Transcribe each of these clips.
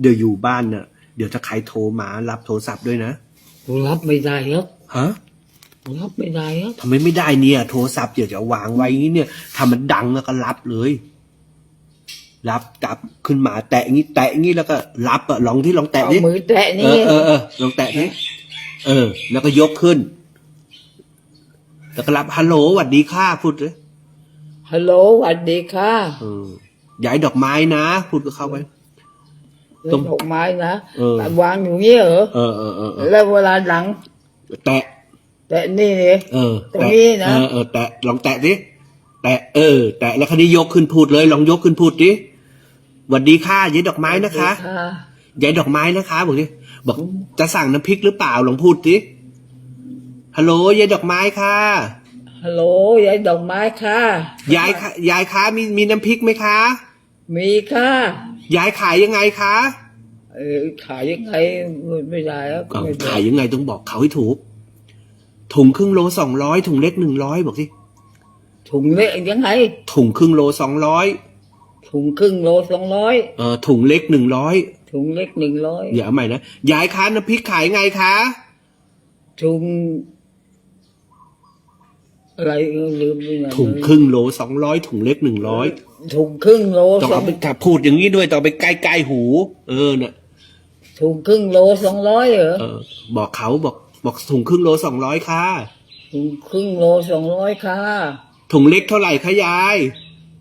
เดี๋ยวอยู่บ้านเน่ะ เดี๋ยวถ้าใครโทรมารับโทรศัพท์ด้วยนะกูรับไม่ได้ครับฮะกูรับไม่ได้ครับทำไมไม่ได้เนี่ย โทรศัพท์เดี๋ยวจะวางไว้อย่างนี้เนี่ยถ้ามันดังแล้วก็รับเลย รับจับขึ้นมา แตะอย่างนี้แตะอย่างนี้แล้วก็รับอะลองที่ลองแตะเอาดิมือแตะเอนี่อเออเออลองแตะดิเออ แล้วก็ยกขึ้น แล้วก็รับฮัลโหลสวัสดีค่ะพูดเลยฮัลโหลสวัสดีค่ะ เออย้ายดอกไม้นะพูดก็เข้าไป เล่นดอกไม้นะเออแต่วางอยู่นี่เหรอเออเออเออเออแล้วเวลาหลัง แตะ แตะนี่นี่เออตรงนี้นะ เออเออแตะลองแตะดิแตะเออ แตะแล้วคันนี้ยกขึ้นพูดเลย ลองยกขึ้นพูดดิหวัดดีค่ะย้ายดอกไม้นะคะค่ะย้ายดอกไม้นะคะบอกดิบอกจะสั่งน้ำพริกหรือเปล่าลองพูดดิฮัลโหลยายดอกไม้ค่ะฮัลโหลยายดอกไม้ค่ะยายค่ะยายคะมีมีน้ำพริกไหมคะ มีค่ะยายขายยังไงคะเออขายยังไงไม่ได้ครับอ้าวไม่ได้ขายยังไงต้องบอกเขาให้ถูก ถุงครึ่งโลสองร้อยถุงเล็กหนึ่งร้อยบอกสิถุงเล็กยังไงถุงครึ่งโลสองร้อยถุงครึ่งโลสองร้อยเออถุงเล็กหนึ่งร้อยถุงเล็กหนึ่งร้อยอย่าเอาใหม่นะยายคะน้ำพริกขายไงคะถุง อะไรเออลืมไปไหนถุงครึ่งโลสองร้อยถุงเล็กหนึ่งร้อยถุงครึ่งโลต้องสอเอางไปถ้าพูดอย่างนี้ด้วยต้องเอาไปใกล้ๆหู เออเนี่ยถุงครึ่งโลสองร้อยเหรอเออ บอกเขาบอกบอกถุงครึ่งโลสองร้อยค่ะถุงครึ่งโลสองร้อยค่ะถุงเล็กเท่าไหร่คะยาย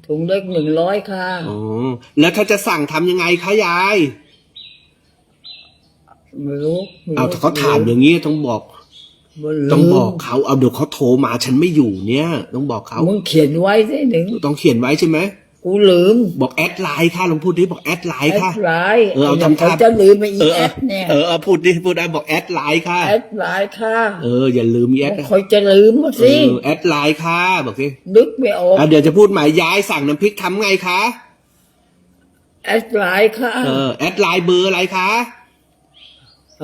ถุงเล็กหนึ่งร้อยค่ะอ๋อแล้วถ้าจะสั่งทำยังไงคะยาย ไม่รู้ไม่รู้เอาถ้าเขาถามอย่างนี้ต้องบอกไม่รู้ ต้องบอกเขาเอาเดี๋ยวเขาโทรมาฉันไม่อยู่เนี่ย ต้องบอกเขามึงเขียนไว้สิหนึ่งต้องเขียนไว้ใช่ไหมกูลืม บอกแอดไลน์ค่ะลองพูดดิบอกแอดไลแอน์ค่ะดไลน์เออเอาทำท่าเขาจะลืมไปอีเออแอเออดเนี่ยเออเอาพูดดิพูดได้บอกแอดไลน์ค่ะแอดไลน์ค่ะเอออย่าลืมแอดนะคอยจะลืมมาเอสิอแอดไลน์ค่ะบอกสินึกไม่ออกอะเดี๋ยวจะพูดหมายย้ายสั่งน้ำพริกทำไงคะแอดไลน์ค่ะเออแอดไลน์เบอร์อะไรคะ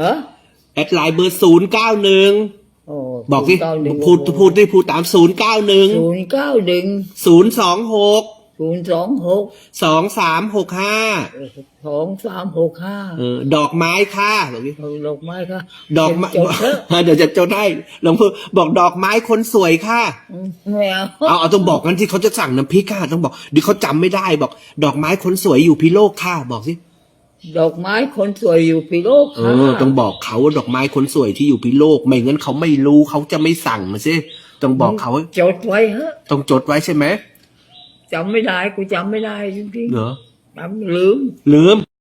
ฮะแอดไลน์เบอร์ศูนย์เก้าหนึ่งโอ้ บอกสิศูนย์เาหนึ่งพูดพูดดิพูดตามศูนย์เก้าหนึ่งศูนย์เก้าหนึ่งศูนย์สองหกศูนย์สองหกสองสามหกห้าสองสามหกห้าเออดอกไม้ค่ะบอกดิเอาดอกไม้ค่ะดอกไม้จดเถอะเดี๋ยวจะจดให้หลวงพ่อบอกดอกไม้คนสวยค่ะไม่เอาเอาเอาต้องบอกกันที่เขาจะสั่งน้ำพริกค่ะต้องบอกเดี๋ยวเขาจำไม่ได้บอก ดอกไม้คนสวยอยู่พิโลกค่ะบอกสิ ดอกไม้คนสวยอยู่พิโลกเอค่ะอ ต้องบอกเขาว่าดอกไม้คนสวยที่อยู่พิโลก ไม่งั้นเขาไม่รู้เขาจะไม่สั่งมาสิต้องบอกเขาจดไว้เฮะต้องจดไว้ใช่ไหมจำไม่ได้กูจำไม่ได้จริงเหรอๆจำลืม ลืม